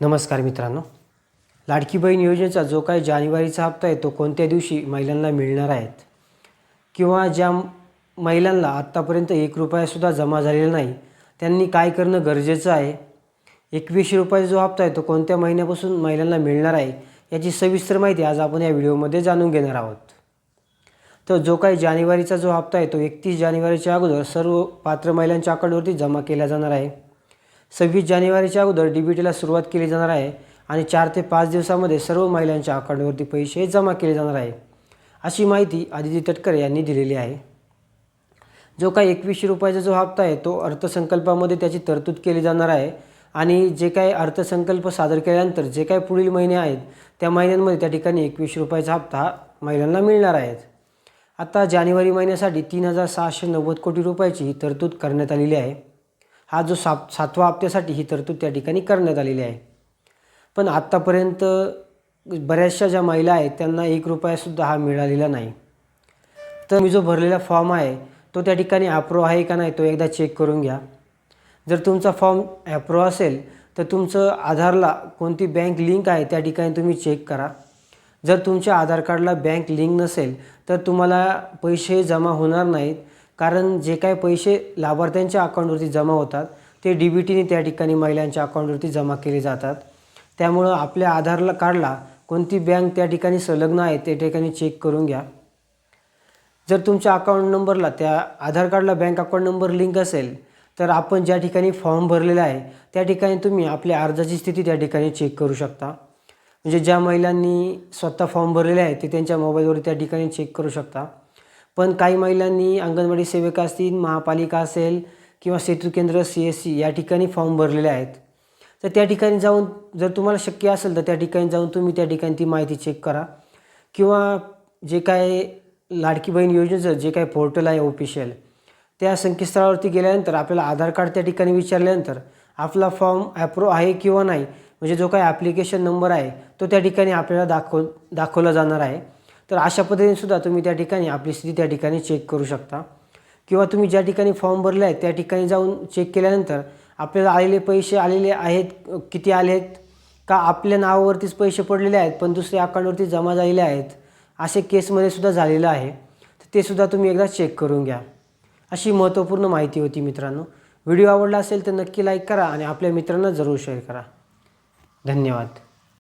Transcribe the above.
नमस्कार मित्रांनो. लाडकी बहीण योजनेचा जो काही जानेवारीचा हप्ता आहे तो कोणत्या दिवशी महिलांना मिळणार आहेत? किंवा ज्या महिलांना आत्तापर्यंत एक रुपयासुद्धा जमा झालेला नाही त्यांनी काय करणं गरजेचं आहे? एकवीसशे रुपयाचा जो हप्ता आहे तो कोणत्या महिन्यापासून महिलांना मिळणार आहे? याची सविस्तर माहिती आज आपण या व्हिडिओमध्ये जाणून घेणार आहोत. तर जो काही जानेवारीचा जो हप्ता आहे तो एकतीस जानेवारीच्या अगोदर सर्व पात्र महिलांच्या अकाउंटवरती जमा केला जाणार आहे. सव्वीस जानेवारीच्या अगोदर डी बी टीला सुरुवात केली जाणार आहे आणि चार ते पाच दिवसामध्ये सर्व महिलांच्या अकाउंटवरती पैसे जमा केले जाणार आहे. अशी माहिती आदिती तटकरे यांनी दिलेली आहे. जो काही एकवीसशे रुपयाचा जो हप्ता आहे तो अर्थसंकल्पामध्ये त्याची तरतूद केली जाणार आहे आणि जे काय अर्थसंकल्प सादर केल्यानंतर जे काय पुढील महिने आहेत त्या महिन्यांमध्ये त्या ठिकाणी एकवीसशे रुपयाचा हप्ता महिलांना मिळणार आहेत आता जानेवारी महिन्यासाठी तीन हजार सहाशे नव्वद कोटी रुपयाची ही तरतूद करण्यात आलेली आहे. हा जो साप सातवा हप्त्यासाठी ही तरतूद त्या ठिकाणी करण्यात आलेली आहे. पण आत्तापर्यंत बऱ्याचशा ज्या महिला आहेत त्यांना एक रुपयासुद्धा हा मिळालेला नाही. तर मी जो भरलेला फॉर्म आहे तो त्या ठिकाणी ॲप्रूव्ह आहे का नाही तो एकदा चेक करून घ्या. जर तुमचा फॉर्म ॲप्रूव्ह असेल तर तुमचं आधारला कोणती बँक लिंक आहे त्या ठिकाणी तुम्ही चेक करा. जर तुमच्या आधार कार्डला बँक लिंक नसेल तर तुम्हाला पैसे जमा होणार नाहीत कारण जे काही पैसे लाभार्थ्यांच्या अकाउंटवरती जमा होतात ते डी बी टीने त्या ठिकाणी महिलांच्या अकाउंटवरती जमा केले जातात. त्यामुळं आपल्या आधारला कार्डला कोणती बँक त्या ठिकाणी संलग्न आहे त्या ठिकाणी चेक करून घ्या. जर तुमच्या अकाउंट नंबरला त्या आधार कार्डला बँक अकाउंट नंबर लिंक असेल तर आपण ज्या ठिकाणी फॉर्म भरलेला आहे त्या ठिकाणी तुम्ही आपल्या अर्जाची स्थिती त्या ठिकाणी चेक करू शकता. म्हणजे ज्या महिलांनी स्वतः फॉर्म भरलेले आहे ते त्यांच्या मोबाईलवर त्या ठिकाणी चेक करू शकता. पण काही महिलांनी अंगणवाडी सेविका असतील महापालिका असेल किंवा सेतू केंद्र सी एस सी या ठिकाणी फॉर्म भरलेले आहेत. तर त्या ठिकाणी जाऊन जर तुम्हाला शक्य असेल तर त्या ठिकाणी जाऊन तुम्ही त्या ठिकाणी ती माहिती चेक करा. किंवा जे काय लाडकी बहीण योजनेचं जे काही पोर्टल आहे ऑफिशियल त्या संकेतस्थळावरती गेल्यानंतर आपल्याला आधार कार्ड त्या ठिकाणी विचारल्यानंतर आपला फॉर्म ॲप्रो आहे किंवा नाही म्हणजे जो काही ॲप्लिकेशन नंबर आहे तो त्या ठिकाणी आपल्याला दाखव दाखवला जाणार आहे. तर अशा पद्धतीने सुद्धा तुम्ही त्या ठिकाणी आपली स्थिती त्या ठिकाणी चेक करू शकता. किंवा तुम्ही ज्या ठिकाणी फॉर्म भरला आहे त्या ठिकाणी जाऊन चेक केल्यानंतर आपल्याला आलेले पैसे आलेले आहेत किती आले आहेत का आपल्या नावावरतीच पैसे पडलेले आहेत पण दुसऱ्या अकाउंटवरती जमा झालेले आहेत? असे केसमध्ये सुद्धा झालेलं आहे. तर ते सुद्धा तुम्ही एकदा चेक करून घ्या. अशी महत्त्वपूर्ण माहिती होती मित्रांनो. व्हिडिओ आवडला असेल तर नक्की लाईक करा आणि आपल्या मित्रांना जरूर शेअर करा. धन्यवाद.